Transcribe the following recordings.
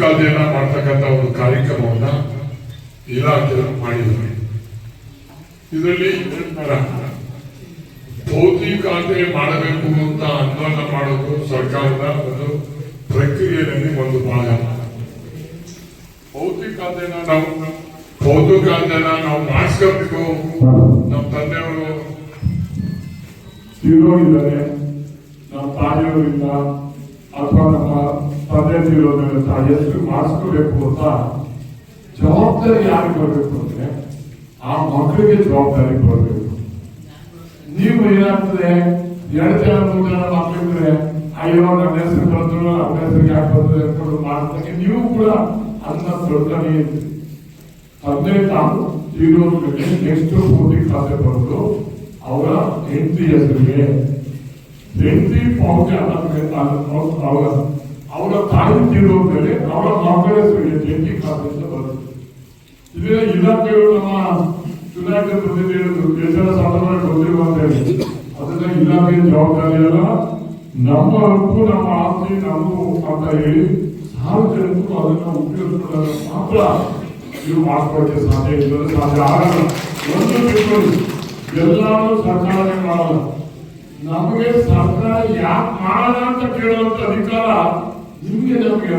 ಖಾತೆಯನ್ನ ಮಾಡ್ತಕ್ಕಂಥ ಒಂದು ಕಾರ್ಯಕ್ರಮವನ್ನ ಇಲಾಖೆ ಮಾಡಿದ್ದಾರೆ. ಇದರಲ್ಲಿ ಭೌತಿ ಖಾತೆ ಮಾಡಬೇಕು ಅಂತ ಅನ್ವಾನ ಮಾಡೋದು ಸರ್ಕಾರದ ಒಂದು ಪ್ರಕ್ರಿಯೆಯಲ್ಲಿ ಒಂದು ಭಾಗ. ಭೌತಿಕ ಖಾತೆನ ನಾವು ಭೌತಿಕ ಖಾತೆನ ನಾವು ಮಾಡಿಸ್ಕೋಬೇಕು ನಮ್ಮ ತಂದೆಯವರು ಇದ್ದಾರೆ ನಮ್ಮ ತಾಯಿಯವರಿಂದ ಅಥವಾ ನಮ್ಮ ತೀರೋದ್ರೆ ತಾಯಿಯಷ್ಟು ಮಾಡಿಸ್ಕೋಬೇಕು ಅಂತ ಜವಾಬ್ದಾರಿ ಯಾರಿಗೆ ಬರಬೇಕು ಅಂದ್ರೆ ಆ ಮಕ್ಕಳಿಗೆ ಜವಾಬ್ದಾರಿ ಬರಬೇಕು ನೀವು ಏನಾಗ್ತದೆ? ಎರಡು ಜನ, ಮೂರು ಜನ ಮಕ್ಕಳಿದ್ರೆ ಅಯ್ಯೋ ನನ್ನ ಹೆಸರು ಬಂದ್ರು ನನ್ನ ಯಾಕೆ ಬಂದ್ರೆ ಅನ್ಕೊಂಡು ಮಾಡ್ತಕ್ಕೆ ನೀವು ಕೂಡ ಅನ್ನ ದೊಡ್ಡನೇ ತಂದೆ ತಾನು ತೀರೋದ್ಮೇಲೆ ನೆಕ್ಸ್ಟ್ ಮೋದಿ ಖಾತೆ ಬರೋದು ಅವರ ಹೆಂಡತಿ ಹೆಸರಿಗೆ. ಹೆಂಡತಿ ಪಾವತಿ ಅವರ ಅವರ ತಾಯಿ ಮೇಲೆ ಅವರ ಕಾಂಗ್ರೆಸ್ ಜಂಟಿ ಕಾಂಗ್ರೆಸ್ ಬರುತ್ತೆ ಇದೇ ಇಲಾಖೆಗಳು ನಮ್ಮ ಚುನಾಯಿತ ಪ್ರತಿನಿಧಿಗಳು ಎಷ್ಟರ ಸಾಧನೆ ಗೊತ್ತಿರುವ ಅಂತ ಹೇಳಿ ಅದನ್ನ ಇಲಾಖೆ ಜವಾಬ್ದಾರಿ ಅಲ್ಲ. ನಮ್ಮ ಹಕ್ಕು, ನಮ್ಮ ಆಸ್ತಿ, ನಮ್ಮ ಅಂತ ಹೇಳಿ, ಸಾರ್ವಜನಿಕರು ಅದನ್ನ ಉಪಯೋಗಿಸಿಕೊಂಡಾಗ ಮಾತ್ರ ಇದು ಮಾಡ್ಕೊಳ್ಳಕ್ಕೆ ಸಾಧ್ಯ ಇಲ್ಲ ಸಾಧ್ಯ ಆಗಲ್ಲ. ಒಂದು ತಿಳ್ಕೊಳ್ಳಿ ಎಲ್ಲರೂ ಸರ್ಕಾರನೇ ಮಾಡಲ್ಲ. ನಮಗೆ ಸರ್ಕಾರ ಯಾಕೆ ಮಾಡಲ್ಲ ಅಂತ ಕೇಳುವಂತ ಅಧಿಕಾರ ನಿಮ್ಗೆ ನಮಗೆ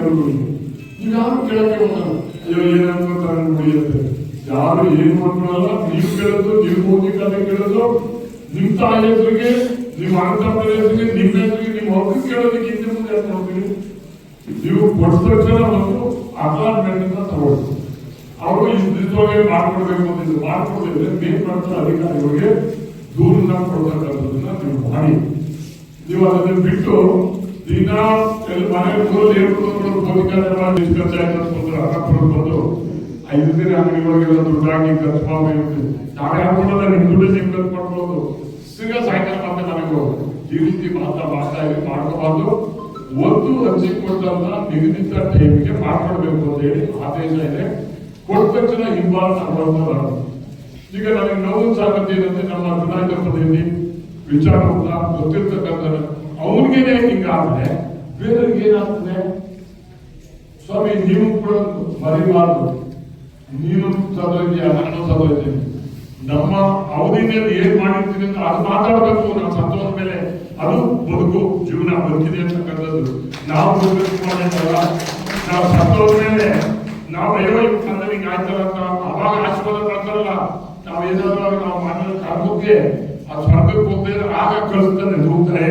ನೀವು ಯಾರು ಕೇಳಕ್ಕೆ ಹೋಗಲ್ಲ ಅಯ್ಯೋ ಏನು ಅನ್ಕೊಂತಾರೆ ಮುಡಿಯುತ್ತೆ ಯಾರು ಏನು ಅನ್ಕೊಳ್ಳಲ್ಲ ನೀವು ಕೇಳೋದು ನೀವು ಮೋದಿ ಕತೆ ಕೇಳೋದು ನಿಮ್ಮ ತಾಯಿ ಹೆಸರಿಗೆ ನಿಮ್ಮ ಅಣ್ಣ ಹೆಸರಿಗೆ ನಿಮ್ಮ ಹೆಸರಿಗೆ ನಿಮ್ಮ ಮಗು ಕೇಳೋದಕ್ಕೆ ಹಿಂದೆ ಮುಂದೆ ಅಂತ ಹೋಗ್ತೀರಿ? ನೀವು ಕೊಟ್ಟ ತಕ್ಷಣ ಒಂದು ಅಪಾರ್ಟ್ಮೆಂಟ್ ಅಂತ ತಗೊಳ್ಳಿ. ಅವರು ಇದ್ರೊಳಗೆ ಮಾಡ್ಕೊಡ್ಬೇಕು ಅಂತ ಇದು ಮಾಡ್ಕೊಡಿದ್ರೆ ಮೇಲ್ಮಟ್ಟ ಅಧಿಕಾರಿಗಳಿಗೆ ದೂರನ್ನ ಕೊಡ್ತಕ್ಕಂಥದ್ದನ್ನ ನೀವು ಮಾಡಿ. ನೀವು ಅದನ್ನ ಬಿಟ್ಟು ಬಂದು ಐದು ದಿನ ಅಂಗಡಿ ದುಡ್ಡಾಗಿ ಖರ್ಚು ಮಾಡಬೇಕು ನಾಳೆ ಹಾಕೊಂಡಲ್ಲ ನಿಮ್ಮ ದುಡ್ಡು ಖರ್ಚು ಮಾಡ್ಕೊಳ್ಳೋದು ಸಿಗ ಸಾಯಂಕಾಲ ಮತ್ತೆ ನನಗೆ ಈ ರೀತಿ ಮಾತಾ ಮಾಡ್ತಾ ಇರಿ ಮಾಡ್ಕೋಬಾರ್ದು. ಒಂದು ಅರ್ಜಿ ಕೊಟ್ಟಂತ ನಿಗದಿತ ಟೈಮ್ಗೆ ಮಾಡ್ಕೊಡ್ಬೇಕು ಅಂತ ಹೇಳಿ ಆದೇಶ ಇದೆ. ಕೊಟ್ಟ ತಕ್ಷಣ ಹಿಂಬಾಲ ಈಗ ನನಗೆ ನೋವು ಸಾಗತ್ತೆ ನಮ್ಮ ಚುನಾಯಿತ ಪ್ರತಿನಿಧಿ ವಿಚಾರ ಗೊತ್ತಿರ್ತಕ್ಕಂಥ ಅವನಿಗೇನೆ ಹಿಂಗಾದ್ರೆ ಬೇರೆಯವ್ರಿಗೆ ಏನಾಗ್ತದೆ? ಸ್ವಾಮಿ, ನೀವು ಕೂಡ ಮರಿಬಾರ್ದು ನೀನು ಸದೋದ್ಯಾ ನಾನು ಸದೋದ್ಯಾ ನಮ್ಮ ಅವಧಿನಲ್ಲಿ ಏನ್ ಮಾಡಿರ್ತೀನಿ ಅಂತ ಅದು ಮಾತಾಡಬೇಕು. ನಾವು ಸತ್ತೋದ ಮೇಲೆ ಅದು ಬದುಕು, ಜೀವನ ಬದುಕಿದೆ ಅಂತಕ್ಕಂಥದ್ದು ನಾವು ಬದುಕು ಮಾಡಿದ್ದಲ್ಲ ನಾವು ಸತ್ತೋದ ಮೇಲೆ, ನಾವು ಅಯ್ಯೋ ಆಯ್ತಾರ ಹಿಂಗ್ ಆಯ್ತಲ್ಲ ಅಂತ, ಅವಾಗ ಆಶೀರ್ವಾದ ಮಾಡ್ತಾರಲ್ಲ ನಾವು ಏನಾದ್ರು ನಾವು ಮಾಡಿದ ಕರ್ಮಕ್ಕೆ ಸ್ವರ್ಗಕ್ಕೆ ಹೋಗ್ತಾರೆ ಆಗ ಕಳಿಸ್ತಾನೆ ಹೋಗ್ತಾರೆ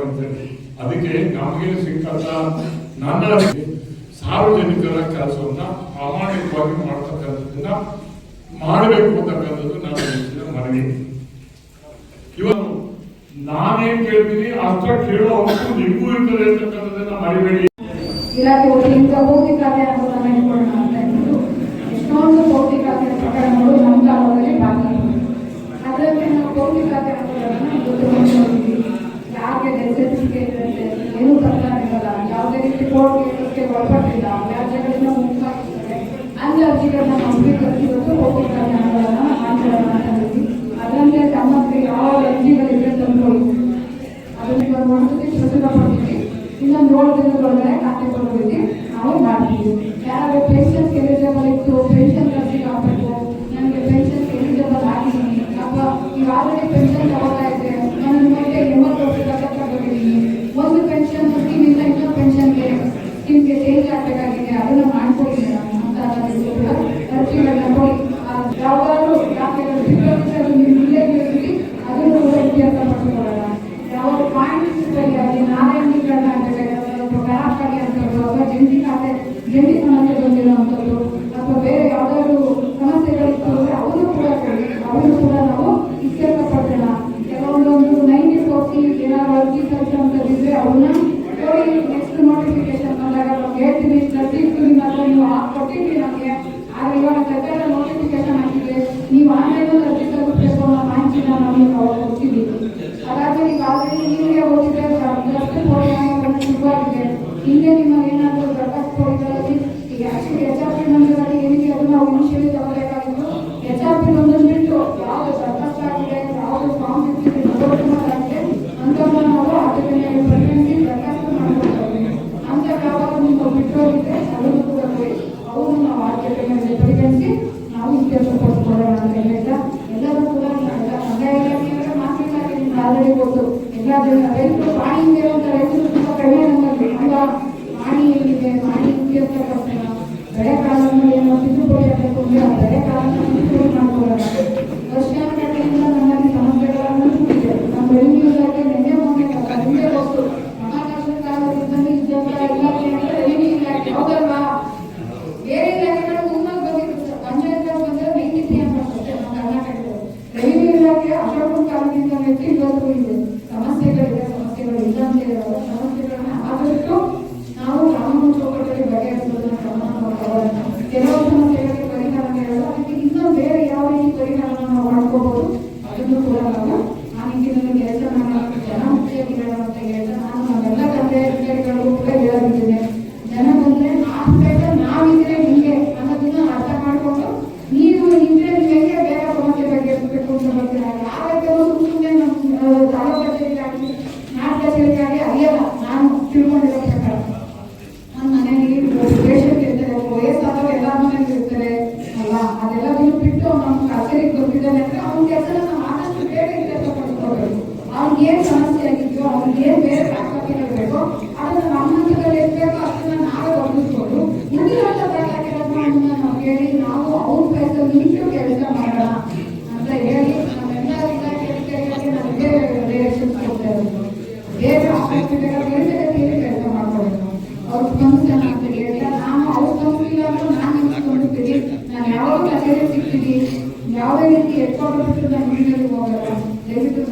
ಅಂತೇಳಿ. ಅದಕ್ಕೆ ನಮಗೆ ಸಿಕ್ಕಂತ ನನ್ನ ಸಾರ್ವಜನಿಕರ ಕೆಲಸವನ್ನ ಪ್ರಾಮಾಣಿಕವಾಗಿ ಮಾಡ್ತಕ್ಕಂಥದ್ದನ್ನ ಮಾಡಬೇಕು ಅಂತಕ್ಕಂಥದ್ದು ನಾನು ಮನವಿ. ಇವನು ನಾನೇನ್ ಕೇಳ್ತೀನಿ ಅಷ್ಟ ಕೇಳೋ ಹಕ್ಕು ನಿಮಗೂ ಇರ್ತದೆ ಅಂತಕ್ಕಂಥದ್ದನ್ನ ಮರಿಬೇಡಿ. ಇಲಾಖೆ ವತಿಯಿಂದ ಭೌತಿಕಾತೆ ಅನ್ನೋದನ್ನ ಇದ್ದು ಎಷ್ಟೊಂದು ಭೌತಿಕಾತೆ ಪ್ರಕರಣಗಳು hoping ಈಗಾಗಲೇ ಗೆಲ್ಲಿ ಸ್ಥಾನಕ್ಕೆ ಬಂದಿರುವಂಥದ್ದು, ಅಥವಾ ಬೇರೆ ಯಾವುದಾದ್ರು ಸಮಸ್ಯೆಗಳಿತ್ತು ಅಂದರೆ ಅವರು ಕೂಡ ಅವರು ಕೂಡ ನಾವು ಇತ್ಯರ್ಥಪಡ್ತೇಣ ಕೆಲವೊಂದೊಂದು ನೈಂಟಿಗೆ ಹೋಗಿ ಏನಾದ್ರು ಅರ್ಜಿ ಸಲ್ಲಿಸುವಂಥದ್ದಿದ್ರೆ ಅವನ್ನ ನೆಕ್ಸ್ಟ್ ನೋಟಿಫಿಕೇಶನ್ ಬಂದಾಗ ನಾವು ಹೇಳ್ತೀವಿ ಸಬ್ಜೆಕ್ಟ್ ನಿಮ್ಮ ಹತ್ರ ನೀವು ಕೊಟ್ಟಿದ್ದೀವಿ ನಮಗೆ. ಆದರೆ ಇವಾಗ ಸರ್ಕಾರ ನೋಟಿಫಿಕೇಶನ್ ಹಾಕಿದ್ರೆ ನೀವು ಆನ್ಲೈನಲ್ಲಿ ಅರ್ಜಿ ಸಲ್ಲಿಸಬೇಕು ಅನ್ನೋ ಮಾಹಿತಿನ ನಾವು ನಾವು ಕೊಡ್ತೀವಿ ಹಾಗಾಗಿ ಈಗ ಆಲ್ರೆಡಿ ನೀವೇ ಓದಿದ್ರೆ ಅಷ್ಟು ಹಿಂದೆ ನಿಮಗೇನಾದರೂ ಪ್ರಕಟಗಳಲ್ಲಿ ಈಗ ಆ್ಯಕ್ಚುಲಿ ಎಚ್ ಆರ್ ಪಿ ನೊಂದಣಿ ಏನಿದೆ ಅದು ನಾವು ಇನಿಷಿಯಲಿ ತಗೋಬೇಕಾಗಿತ್ತು. ಎಚ್ ಆರ್ ಪಿ ನೊಂದಣಿ ಬಿಟ್ಟು ಯಾವುದು ಸರ್ಕಸ್ ಆಗಿದೆ, ಯಾವುದು ಫಾರ್ಮ್ ಸಿಕ್ಕಿದೆ ಆಗಿದೆ ಅಂಥವ್ರನ್ನ ನಾವು ಅದಕ್ಕೆ ಪರಿಗಣಿಸಿ ಪ್ರಕಟ ಮಾಡ್ಕೊಳ್ತಾರೆ ಅಂತ ಯಾವಾಗ ನಿಮ್ಗೆ ಬಿಟ್ಟೋಗಿದೆ ಅದನ್ನು ಕೂಡ ಅವರು ನಾವು ಆದ್ಯತೆ ಮೇಲೆ ಪರಿಗಣಿಸಿ ನಾವು ಇದಕ್ಕೆ ಸಪೋರ್ಟ್ ಅಂತ ಹೇಳ್ತಾ ಎಲ್ಲರೂ ಕೂಡ ಸಂಘ ಇಲಾಖೆಯವರ ಮಾತಿಲ್ಲ ಆಲ್ರೆಡಿ ಕೊಟ್ಟು ಎಲ್ಲ ರೈತರು ಪ್ರಾಣಿ ಇರುವಂಥ ರೈತರು ತುಂಬ ಕಡಿಮೆ ಹಾನಿಯಲ್ಲಿದೆ ಹಾನಿ ಉಪಯೋಗ ಪಡ್ತೀರ ಬೆಳೆ ಕಾಲನ್ನು ಏನೋ ತಿದ್ದುಪಡಿ ಆಗಬೇಕು ಅಂದರೆ ಆ ಬೆಳೆ ಕಾಲನ್ನು ತಿದ್ದುಪಡಿ ನಮ್ಮಲ್ಲಿ ಸಮಸ್ಯೆಗಳನ್ನು ನಮ್ಮ ಬೆಳೆಯುವುದಕ್ಕೆ ನೆನ್ನೆ ಮೊನ್ನೆ ಹಿಂದೆ ಹೋಗ್ತು ಇಲಾಖೆ ಅಂದರೆ ಬೇರೆ ಪಂಚಾಯತ್ ಕಾಲದಿಂದ ಇದೆ. থেকে যাব শহর থেকে যাব আপাতত ಯಾವ ರೀತಿ ಎತ್ಕೊಂಡು ಮುಂದೆ ಹೋಗಲ್ಲ. ದಯವಿಟ್ಟು